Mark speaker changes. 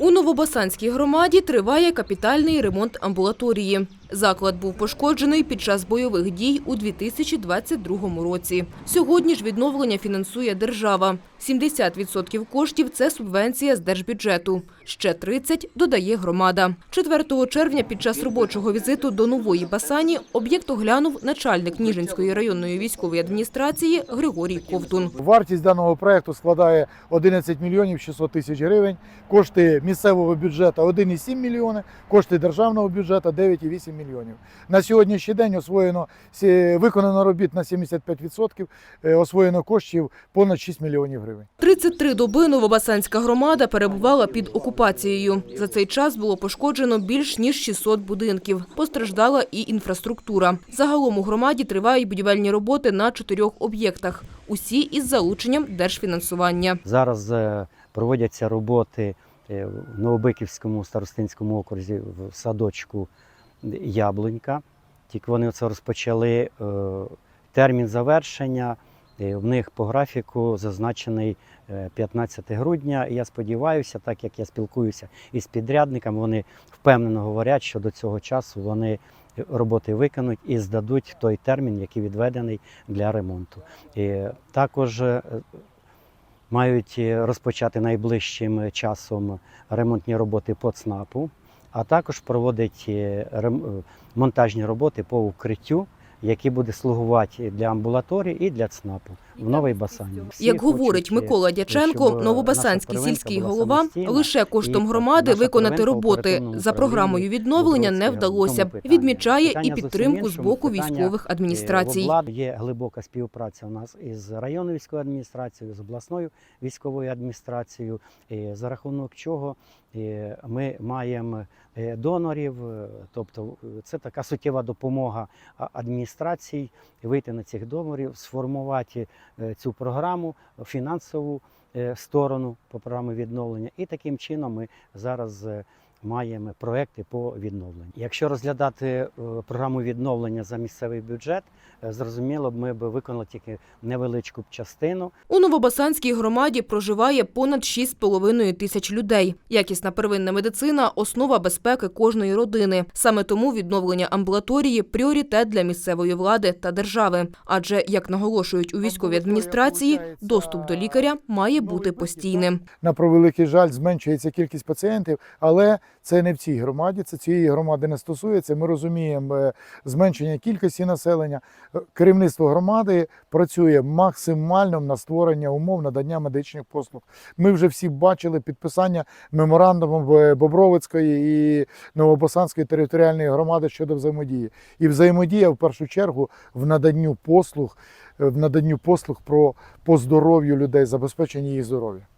Speaker 1: У Новобасанській громаді триває капітальний ремонт амбулаторії. Заклад був пошкоджений під час бойових дій у 2022 році. Сьогодні ж відновлення фінансує держава. 70% коштів – це субвенція з держбюджету. Ще 30% додає громада. 4 червня під час робочого візиту до Нової Басані об'єкт оглянув начальник Ніжинської районної військової адміністрації Григорій Ковтун.
Speaker 2: Вартість даного проекту складає 11 мільйонів 600 тисяч гривень. Кошти місцевого бюджету 1,7 мільйони, кошти державного бюджету 9,8 мільйонів. На сьогоднішній день освоєно сі- виконано робіт на 75%, е, освоєно коштів понад 6 мільйонів гривень.
Speaker 1: 33 доби Новобасанська громада перебувала під окупацією. За цей час було пошкоджено більш ніж 600 будинків. Постраждала і інфраструктура. Загалом у громаді тривають будівельні роботи на чотирьох об'єктах. Усі із залученням держфінансування.
Speaker 3: Зараз е, проводяться роботи е, в Новобиківському старостинському окрузі в садочку Яблунька. Тільки вони це розпочали е, термін завершення. е, В них по графіку зазначений е, 15 грудня. І я сподіваюся, так як я спілкуюся із підрядниками, вони впевнено говорять, що до цього часу вони роботи виконують і здадуть той термін, який відведений для ремонту. І також е, мають е, розпочати найближчим часом ремонтні роботи по ЦНАПу, а також проводить е, е, монтажні роботи по укриттю, які буде слугувати для амбулаторії і для ЦНАПу в Новій Басані.
Speaker 1: Як говорить
Speaker 3: е,
Speaker 1: Микола Дяченко, Новобасанський сільський голова, лише коштом громади виконати роботи за програмою відновлення не вдалося. Відмічає і підтримку з боку військових
Speaker 3: Е,
Speaker 1: адміністрацій.
Speaker 3: Є глибока співпраця у нас із районною військовою адміністрацією, з обласною військовою адміністрацією, е, за рахунок чого е, ми маємо е, донорів, е, тобто е, це така суттєва допомога а- адміністрацій вийти на цих донорів, сформувати е, цю програму, фінансову е, сторону по програмі відновлення. І таким чином ми зараз е, маємо проекти по відновленню. Якщо розглядати е, програму відновлення за місцевий бюджет, е, зрозуміло б, ми б виконали тільки невеличку частину.
Speaker 1: У Новобасанській громаді проживає понад 6,5 тисяч людей. Якісна первинна медицина – основа безпеки кожної родини. Саме тому відновлення амбулаторії – пріоритет для місцевої влади та держави. Адже, як наголошують у військовій адміністрації, доступ до лікаря має бути постійним.
Speaker 2: На превеликий жаль, зменшується кількість пацієнтів, але це не в цій громаді, це цієї громади не стосується. Ми розуміємо е, зменшення кількості населення. Е, Керівництво громади працює максимально на створення умов надання медичних послуг. Ми вже всі бачили підписання меморандуму Бобровицької і Новобосанської територіальної громади щодо взаємодії. І взаємодія в першу чергу в наданню послуг, е, в наданню послуг про по здоров'ю людей, забезпечення їх здоров'я.